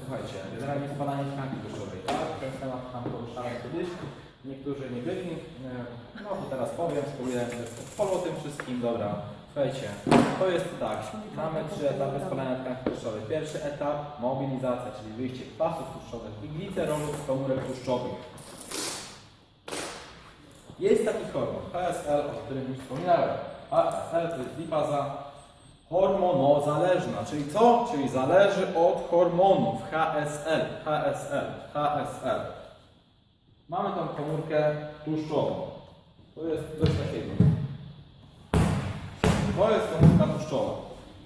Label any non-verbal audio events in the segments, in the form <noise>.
słuchajcie, generalnie zbadanie tkanki tłuszczowej, tak? Ten temat tam poruszałem kiedyś. Niektórzy nie byli. Yy, no to teraz powiem, spróbuję po tym wszystkim, dobra. Słuchajcie, to jest tak, mamy trzy etapy spalania tkanki tłuszczowej. Pierwszy etap mobilizacja, czyli wyjście kwasów tłuszczowych i glicerolów z komórek tłuszczowych. Jest taki hormon, HSL, o którym już wspominałem. HSL to jest lipaza hormonozależna, czyli co? Czyli zależy od hormonów HSL, HSL, HSL. Mamy tą komórkę tłuszczową. To jest coś takiego. To jest komórka tłuszczowa.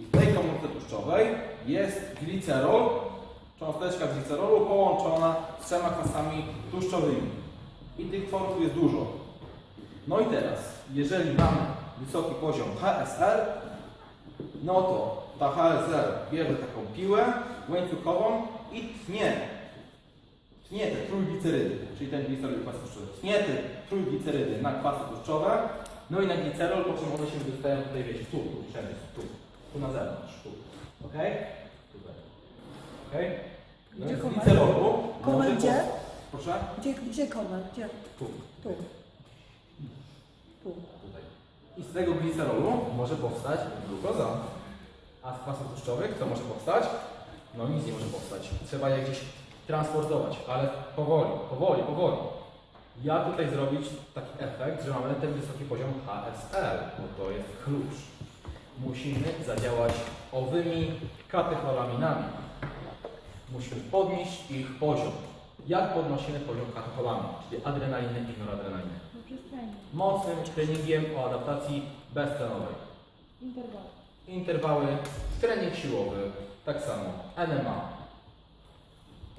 I w tej komórce tłuszczowej jest glicerol, cząsteczka glicerolu połączona z trzema kwasami tłuszczowymi. I tych tworów jest dużo. No i teraz, jeżeli mamy wysoki poziom HSL, no to ta HSL bierze taką piłę łańcuchową i tnie. Tnie te trójglicerydy, czyli ten glicerol i kwas tłuszczowy. Tnie te trójglicerydy na kwasy tłuszczowe, no i na glicerol, po czym one się wydostają tutaj, wiecie, tu, tu, wszędzie, tu, tu na zewnątrz, tu. Ok? Tutaj. Ok? No Gdzie komar? glicerolu Komar może gdzie? Proszę? Gdzie, gdzie komar? Gdzie? Tu. Tu. Tu. Tutaj. I z tego glicerolu może powstać glukoza. A z kwasów tłuszczowych co może powstać? No nic nie może powstać. Trzeba je gdzieś transportować, ale powoli, powoli, powoli. Jak tutaj zrobić taki efekt, że mamy ten wysoki poziom HSL? Bo to jest klucz. Musimy zadziałać owymi katecholaminami. Musimy podnieść ich poziom. Jak podnosimy poziom katecholamin, czyli adrenaliny i noradrenaliny? No mocnym treningiem o adaptacji beztlenowej. Interwał. Interwały, trening siłowy, tak samo, NMA.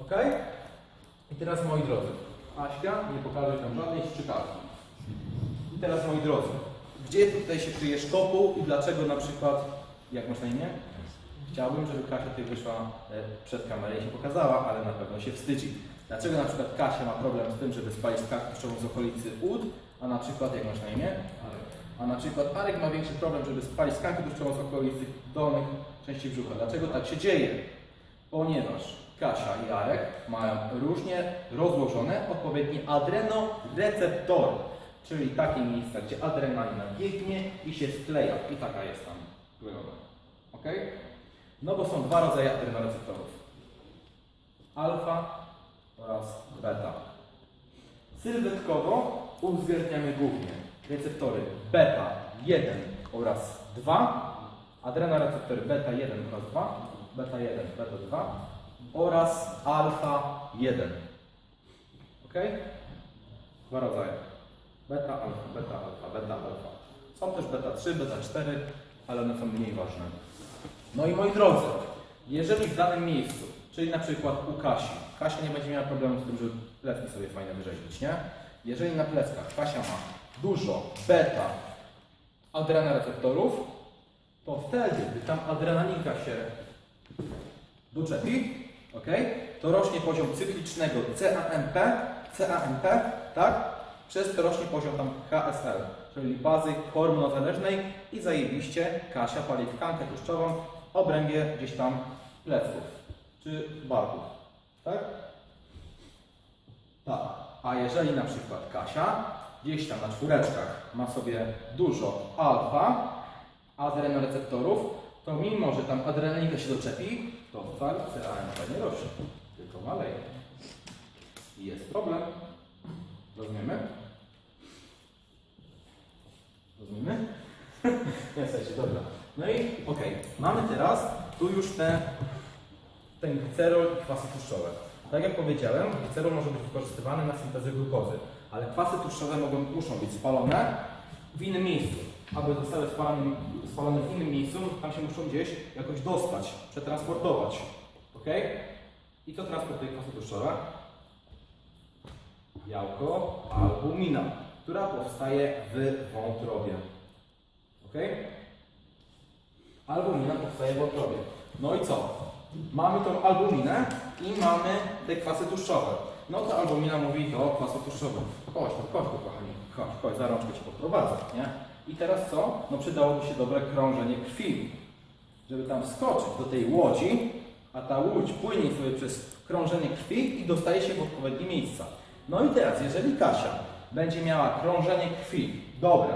Ok? I teraz moi drodzy, Aśka nie pokaże nam żadnej szczykarki. I teraz moi drodzy, gdzie tutaj się kryje szkopuł i dlaczego na przykład, jak masz na imię? Chciałbym, żeby Kasia tutaj wyszła e, przed kamerę i się pokazała, ale na pewno się wstydzi. Dlaczego na przykład Kasia ma problem z tym, żeby spalić tłuszczową z okolicy ud, a na przykład, jak masz na imię? A na przykład Arek ma większy problem, żeby spalić tkankę tłuszczową z okolicy dolnych części brzucha. Dlaczego tak się dzieje? Ponieważ Kasia i Arek mają różnie rozłożone odpowiednie adrenoreceptory, czyli takie miejsca, gdzie adrenalina biegnie i się skleja. I taka jest tam droga. Ok? No bo są dwa rodzaje adrenoreceptorów. Alfa oraz beta. Sylwetkowo uwzględniamy głównie receptory beta 1 oraz 2, adrenoreceptory beta 1 oraz 2, beta 1, beta 2 oraz alfa 1. Ok? Dwa rodzaje. Beta, alfa, beta, alfa, beta, alfa. Są też beta 3, beta 4, ale one są mniej ważne. No i moi drodzy, jeżeli w danym miejscu, czyli na przykład u Kasi, Kasia nie będzie miała problemu z tym, żeby plecki sobie fajnie wyrzeźbić, nie? Jeżeli na pleckach Kasia ma dużo beta adrenoreceptorów, to wtedy, gdy tam adrenalinka się doczepi, ok, to rośnie poziom cyklicznego CAMP, CAMP, tak? Przez to rośnie poziom tam HSL, czyli bazy hormonozależnej i zajebiście Kasia pali tkankę tłuszczową w obrębie gdzieś tam pleców czy barków, tak? Tak. A jeżeli na przykład Kasia gdzieś tam na czwóreczkach ma sobie dużo alfa adrenoreceptorów, to mimo, że tam adrenalinka się doczepi, to wcale CAMP nie rośnie, tylko maleje. I jest problem. Rozumiemy? Rozumiemy? <laughs> Nie, słuchajcie, dobra. No i okej, mamy teraz tu już te, ten glicerol i kwasy tłuszczowe. Tak jak powiedziałem, glicerol może być wykorzystywany na syntezę glukozy, ale kwasy tłuszczowe mogą, muszą być spalone w innym miejscu. Aby zostały spalone, spalone w innym miejscu, tam się muszą gdzieś jakoś dostać, przetransportować. Ok? I co transportuje kwasy tłuszczowe? Białko albumina, która powstaje w wątrobie. Ok? Albumina powstaje w wątrobie. No i co? Mamy tą albuminę i mamy te kwasy tłuszczowe. No to albumina mówi do kwasu tłuszczowego. Chodź, no chodź kochani, chodź, chodź, za rączkę Cię poprowadzę, nie? I teraz co? No przydałoby się dobre krążenie krwi, żeby tam wskoczyć do tej łodzi a ta łódź płynie sobie przez krążenie krwi i dostaje się w odpowiednie miejsca. No i teraz, jeżeli Kasia będzie miała krążenie krwi dobre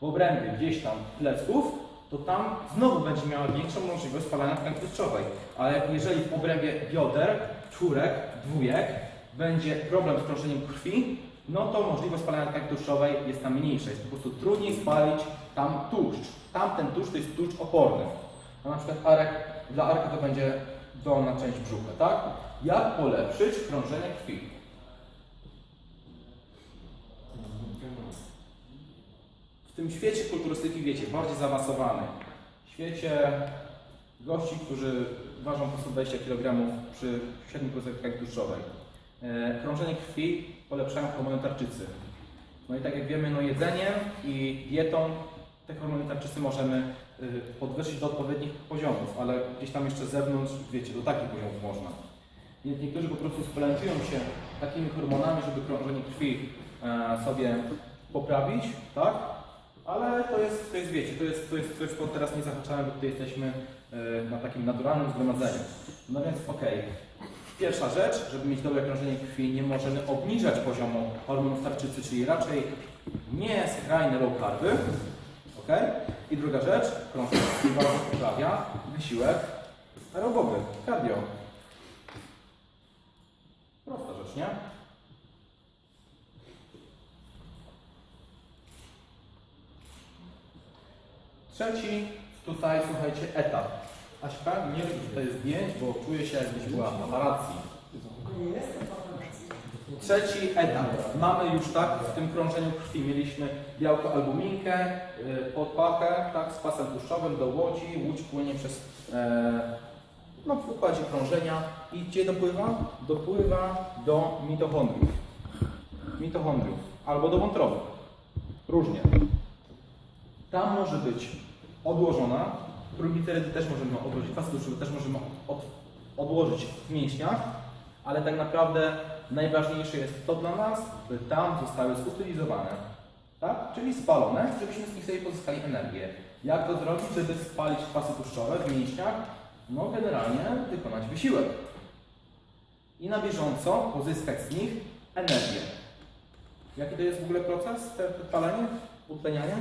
w obrębie gdzieś tam plecków, to tam znowu będzie miała większą możliwość spalania tkanki tłuszczowej. Ale jeżeli w obrębie bioder, czwórek, dwójek będzie problem z krążeniem krwi, no to możliwość spalania tkanki tłuszczowej jest tam mniejsza. Jest po prostu trudniej spalić tam tłuszcz. Tamten tłuszcz to jest tłuszcz oporny. No na przykład arek, dla arka to będzie dolna część brzucha, tak? Jak polepszyć krążenie krwi? W tym świecie kulturystyki, wiecie, bardziej zaawansowanej, świecie gości, którzy ważą po 120 kg przy 7% tkanki tłuszczowej, krążenie krwi polepszają hormony tarczycy. No i tak jak wiemy, no jedzeniem i dietą te hormony tarczycy możemy y, podwyższyć do odpowiednich poziomów, ale gdzieś tam jeszcze z zewnątrz, wiecie, do takich poziomów można. Niektórzy po prostu suplementują się takimi hormonami, żeby krążenie krwi e, sobie poprawić, tak? Ale to jest, to jest wiecie, to jest, to jest coś, co teraz nie zahaczamy, bo tutaj jesteśmy e, na takim naturalnym zgromadzeniu. No więc okej. Pierwsza rzecz, żeby mieć dobre krążenie krwi, nie możemy obniżać poziomu hormonów tarczycy, czyli raczej nie skrajne low carby, ok? I druga rzecz, krążenie krwi bardzo poprawia wysiłek aerobowy, cardio. Prosta rzecz, nie? Trzeci tutaj, słuchajcie, etap. Aśka, nie rób tutaj zdjęć, bo czuję się jakbyś była w paparacji. Trzeci etap. Mamy już tak w tym krążeniu krwi. Mieliśmy białko albuminkę, y, podpachę, tak, z pasem tłuszczowym do łodzi. Łódź płynie przez, e, no, w układzie krążenia. I gdzie dopływa? Dopływa do mitochondriów. Mitochondriów. Albo do wątroby. Różnie. Tam może być odłożona. Trójglicerydy też możemy odłożyć, kwas tłuszczowy też możemy od, odłożyć w mięśniach, ale tak naprawdę najważniejsze jest to dla nas, by tam zostały zutylizowane, tak? czyli spalone, żebyśmy z nich sobie pozyskali energię. Jak to zrobić, żeby spalić kwasy tłuszczowe w mięśniach? No generalnie wykonać wysiłek i na bieżąco pozyskać z nich energię. Jaki to jest w ogóle proces, te palenie, utlenianie?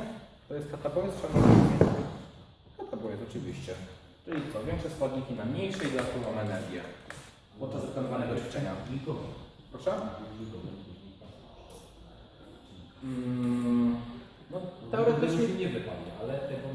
To jest katabolizm, trzeba mówić. Katabolizm oczywiście. Czyli co, większe składniki na mniejsze i dodatkową energię podczas wykonywanego ćwiczenia. Proszę? Mm, no Teoretycznie nie wypali, ale tego